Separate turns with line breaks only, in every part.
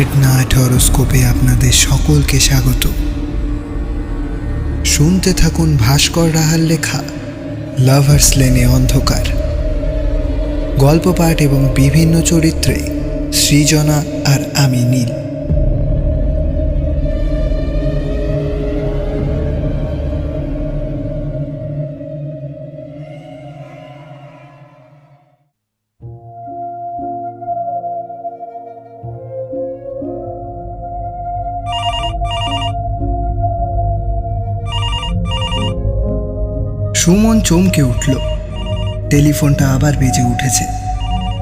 Mid night হরোস্কোপে আপনাদের সকলকে স্বাগত। শুনতে থাকুন ভাস্কর রাহার লেখা লাভার্স লেনে অন্ধকার। গল্প পাঠ এবং বিভিন্ন চরিত্রে সৃজনা আর আমি নীল। সুমন চমকে উঠল। টেলিফোনটা আবার বেজে উঠেছে।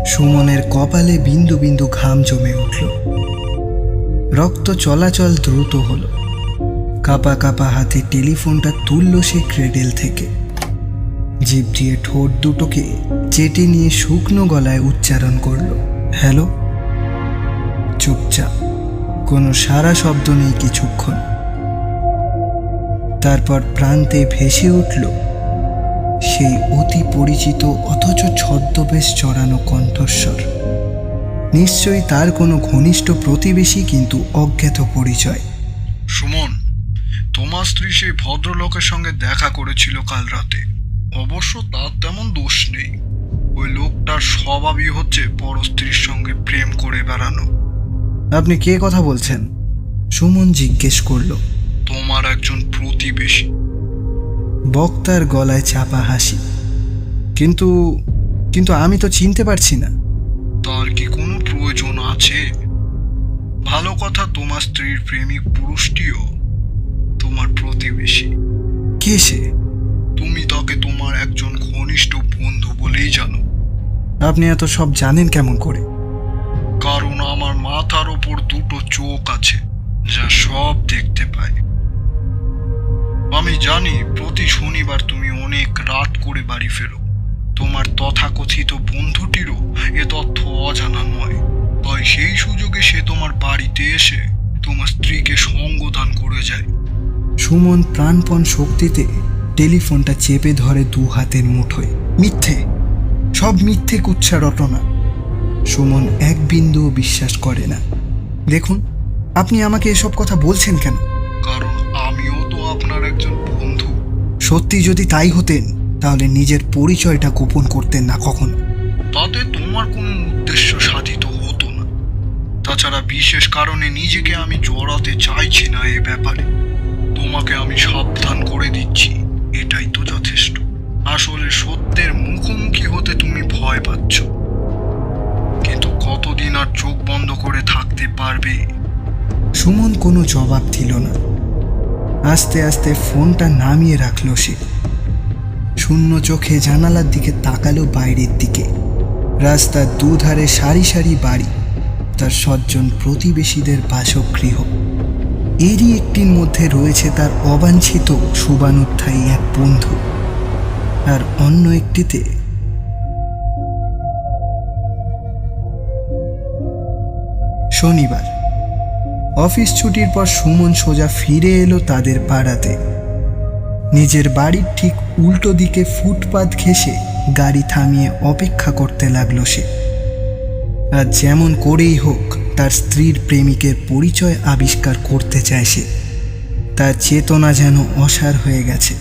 সুমনের কপালে বিন্দু বিন্দু ঘাম জমে উঠল। রক্ত চলাচল দ্রুত হলো। কাপা কাপা হাতে টেলিফোনটা তুলল সে ক্রেডেল থেকে। জিভ দিয়ে ঠোঁট দুটোকে চেটে নিয়ে শুকনো গলায় উচ্চারণ করল, হ্যালো? চুপচাপ। কোনো সারা শব্দ নেই কিছুক্ষণ। তারপর প্রান্তে ভেসে উঠল সেই অতি পরিচিত অথচ ছদ্মবেশ চড়ানো কণ্ঠস্বর। নিশ্চয়ই তার কোনো ঘনিষ্ঠ প্রতিবেশী কিন্তু অজ্ঞাত পরিচয়।
সুমন তোমার স্ত্রী সেই ভদ্রলোকের সঙ্গে দেখা করেছিল কাল রাতে। অবশ্য তার তেমন দোষ নেই। ওই লোকটার স্বভাবই হচ্ছে পর স্ত্রীর সঙ্গে প্রেম করে বেড়ানো।
আপনি কে কথা বলছেন? সুমন জিজ্ঞেস করল।
তোমার একজন প্রতিবেশী।
বক্তার গলায় চাপা হাসি। কিন্তু কিন্তু আমি তো চিনতে পারছি না।
তার কি কোনো প্রয়োজন আছে? ভালো কথা তোমার স্ত্রীর প্রেমিক পুরুষটিও তোমার প্রতিবেশী।
কে সে?
তুমি তাকে তোমার একজন ঘনিষ্ঠ বন্ধু বলেই জানো।
আপনি এত সব জানেন কেমন করে?
কারণ আমার মাথার ওপর দুটো চোখ আছে যা সব দেখতে পায়। আমি জানি প্রতি শনিবার তুমি অনেক রাত করে বাড়ি ফেরো। তোমার তথাকথিত বন্ধুটিরও এ তথ্য অজানা নয়। তাই সেই সুযোগে সে তোমার বাড়িতে এসে তোমার স্ত্রীকে সঙ্গদান করে যায়।
সুমন প্রাণপণ শক্তিতে টেলিফোনটা চেপে ধরে দু হাতের মুঠোয়। মিথ্যে। সব মিথ্যে কুচ্ছা রটনা। সুমন এক বিন্দুও বিশ্বাস করে না। দেখুন, আপনি আমাকে এসব কথা বলছেন কেন? সত্যি যদি তাই হতেন তাহলে নিজের পরিচয়টা গোপন করতেন না কখনো।
তাতে তোমার কোনো উদ্দেশ্য সাধিত হতো না। তাছাড়া বিশেষ কারণে নিজেকে আমি জড়াতে চাইছি না এ ব্যাপারে। তোমাকে আমি সাবধান করে দিচ্ছি এটাই তো যথেষ্ট। আসলে সত্যের মুখোমুখি হতে তুমি ভয় পাচ্ছ। কিন্তু কতদিন আর চোখ বন্ধ করে থাকতে পারবে?
সুমন কোনো জবাব দিল না। আস্তে আস্তে ফোনটা নামিয়ে রাখল সে। শূন্য চোখে জানালার দিকে তাকালো বাইরের দিকে। রাস্তার দুধারে সারি সারি বাড়ি, তার সজ্জন প্রতিবেশীদের বাসগৃহ। এরই একটির মধ্যে রয়েছে তার অবাঞ্ছিত শুভানুধ্যায়ী এক বন্ধু। আর অন্য একটিতে শনিবার। অফিস ছুটির পর সুমন সোজা ফিরে এলো তাদের পাড়াতে। নিজের বাড়ির ঠিক উল্টো দিকে ফুটপাত ঘেঁষে গাড়ি থামিয়ে অপেক্ষা করতে লাগল সে। আর যেমন করেই হোক, তার স্ত্রীর প্রেমিকের পরিচয় আবিষ্কার করতে চায় সে। তার চেতনা যেন অসার হয়ে গেছে।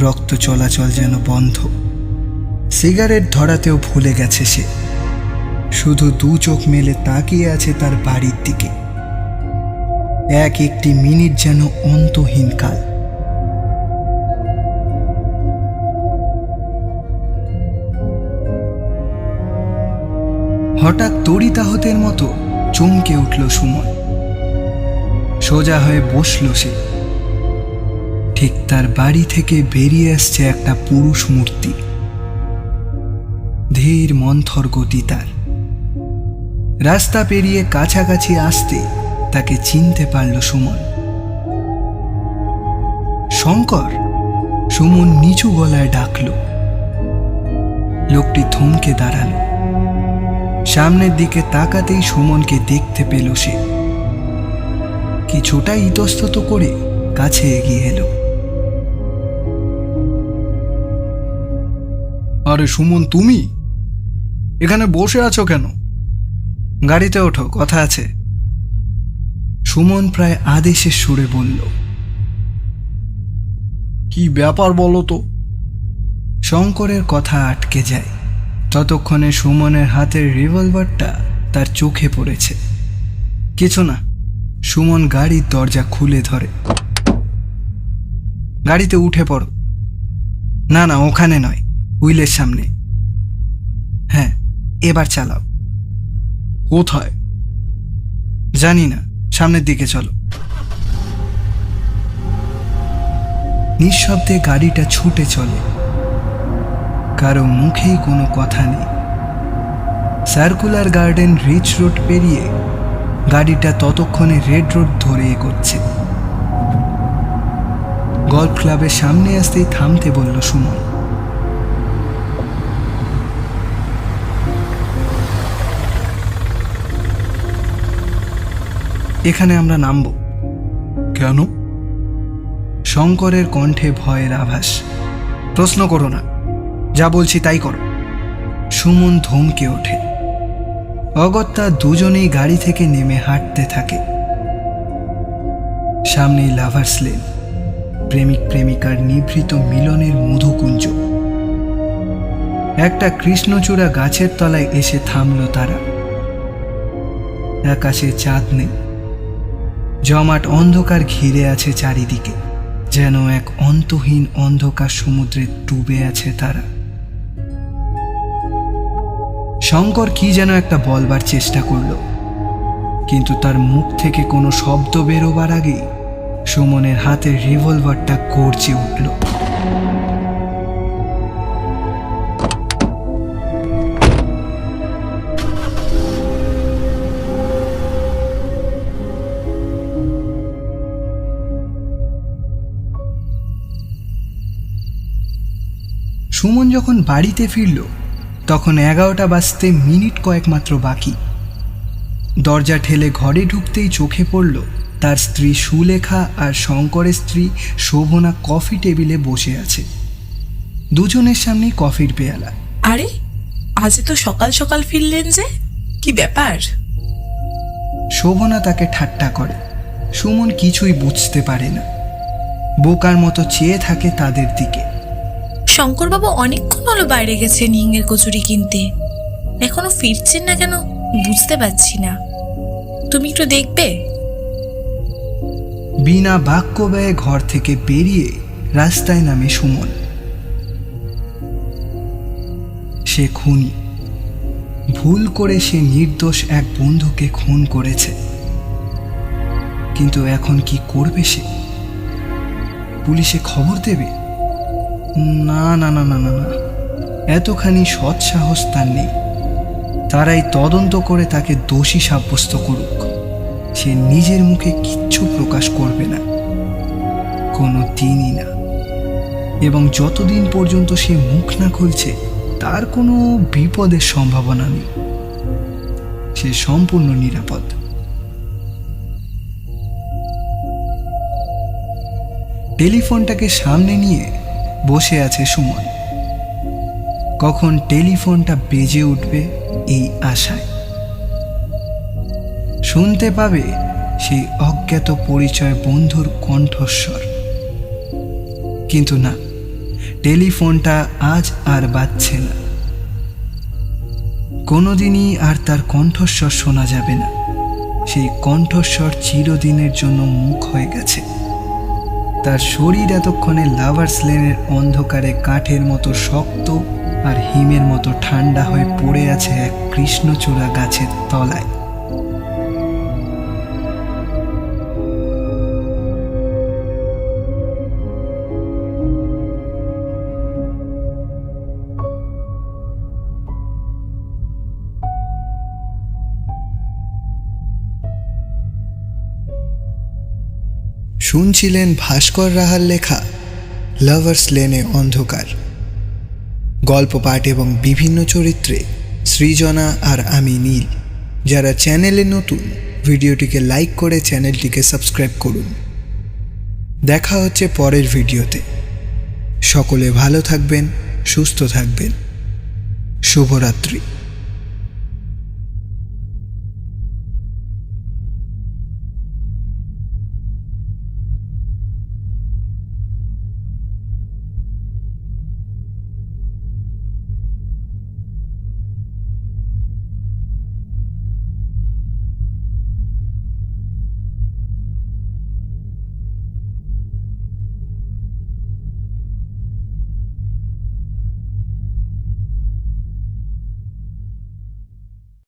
রক্ত চলাচল যেন বন্ধ। সিগারেট ধরাতেও ভুলে গেছে সে। শুধু দু চোখ মেলে তাকিয়ে আছে তার বাড়ির দিকে। এক একটি মিনিট যেন অন্তহীন কাল। হঠাৎ তড়িতাহতের মতো চমকে উঠল সুমন। সোজা হয়ে বসল সে। ঠিক তার বাড়ি থেকে বেরিয়ে আসছে একটা পুরুষ মূর্তি। ধীর মন্থর গতি তার। রাস্তা পেরিয়ে কাছাকাছি আসতে তাকে চিনতে পারল সুমন। শঙ্কর সুমন নিচু গলায় ডাকল। লোকটি থমকে দাঁড়াল। সামনের দিকে তাকাতেই সুমনকে দেখতে পেল সে। কিছুটা ইতস্তত করে কাছে এগিয়ে এলো।
আরে সুমন, তুমি? এখানে বসে আছো কেন?
গাড়িতে ওঠো, কথা আছে। সুমন প্রায় আদেশের সুরে বলল,
কি ব্যাপার বলো তো?
শঙ্করের কথা আটকে যায়। ততক্ষণে সুমনের হাতের রিভলভারটা তার চোখে পড়েছে। কিছু না, সুমন গাড়ির দরজা খুলে ধরে। গাড়িতে উঠে পড়ো। না না, ওখানে নয় হুইলের সামনে। হ্যাঁ এবার চালাও।
কোথায়?
জানি না। সামনের দিকে চলো। নিঃশব্দে গাড়িটা ছুটে চলে। কারও মুখেই কোনো কথা নেই। সার্কুলার গার্ডেন রিচ রোড পেরিয়ে গাড়িটা ততক্ষণে রেড রোড ধরে এগোচ্ছে। গল্ফ ক্লাবের সামনে আসতেই থামতে বলল সুমন। এখানে আমরা নামব।
কেন?
শঙ্করের কণ্ঠে ভয়ের আভাস। প্রশ্ন করো না। যা বলছি তাই করো। সুমন ধমকে ওঠে। অগত্যা দুজনেই গাড়ি থেকে নেমে হাঁটতে থাকে। সামনেই লাভার্স লেন প্রেমিক প্রেমিকার নিভৃত মিলনের মধুকুঞ্জ। একটা কৃষ্ণচূড়া গাছের তলায় এসে থামল তারা। আকাশে চাঁদ নেই। জমাট অন্ধকার ঘিরে আছে চারিদিকে, যেন এক অন্তহীন অন্ধকার সমুদ্রে ডুবে আছে তারা। শঙ্কর কি যেন একটা বলবার চেষ্টা করল, কিন্তু তার মুখ থেকে কোনো শব্দ বেরোবার আগেই সুমনের হাতের রিভলভারটা গর্জে উঠল। যখন বাড়িতে ফিরল তখন এগারোটা বাজতে মিনিট কয়েক মাত্র বাকি। দরজা ঠেলে ঘরে ঢুকতেই চোখে পড়ল তার স্ত্রী সুলেখা আর শঙ্করের স্ত্রী শোভনা কফি টেবিলে বসে আছে। দুজনের সামনে কফির পেয়ালা।
আরে আজ তো সকাল সকাল ফিরলেন যে? কি ব্যাপার?
শোভনা তাকে ঠাট্টা করে। সুমন কিছুই বুঝতে পারে না। বোকার মতো চেয়ে থাকে তাদের দিকে।
শঙ্করবাবু অনেকক্ষণ হলো বাইরে গেছেন হিঙের কচুরি কিনতে। এখনও ফিরছেন না কেন? বুঝতে পারছি না। তুমি একটু দেখবে?
বিনা বাক্য ব্যয়ে ঘর থেকে বেরিয়ে রাস্তায় নামে সুমন। সে খুনি। ভুল করে সে নির্দোষ এক বন্ধুকে খুন করেছে। কিন্তু এখন কি করবে সে? পুলিশে খবর দেবে? না না না না না না। এতখানি সৎ সাহস তার নেই। তারাই তদন্ত করে তাকে দোষী সাব্যস্ত করুক। সে নিজের মুখে কিচ্ছু প্রকাশ করবে না। কোনো দিনই না। এবং যতদিন পর্যন্ত সে মুখ না খুলছে, তার কোনো বিপদের সম্ভাবনা নেই। সে সম্পূর্ণ নিরাপদ। টেলিফোনটাকে সামনে নিয়ে বসে আছে সুমন। কখন টেলিফোনটা বেজে উঠবে এই আশায়। শুনতে পাবে সেই অজ্ঞাত পরিচয় বন্ধুর কণ্ঠস্বর। কিন্তু না, টেলিফোনটা আজ আর বাজছে না। কোনোদিনই আর তার কণ্ঠস্বর শোনা যাবে না। সেই কণ্ঠস্বর চিরদিনের জন্য মুখ হয়ে গেছে। তার শরীর এতক্ষণে লাভার্স লেনের অন্ধকারে কাঠের মতো শক্ত আর হিমের মতো ঠান্ডা হয়ে পড়ে আছে এক কৃষ্ণচূড়া গাছের তলায়। শুনছিলেন ভাস্কর রাহার লেখা লাভার্স লেনে অন্ধকার। গল্প পাঠ এবং বিভিন্ন চরিত্রে সৃজনা আর আমি নীল। যারা চ্যানেলে নতুন, ভিডিওটিকে লাইক করে চ্যানেলটিকে সাবস্ক্রাইব করুন। দেখা হচ্ছে পরের ভিডিওতে। সকলে ভালো থাকবেন, সুস্থ থাকবেন। শুভরাত্রি।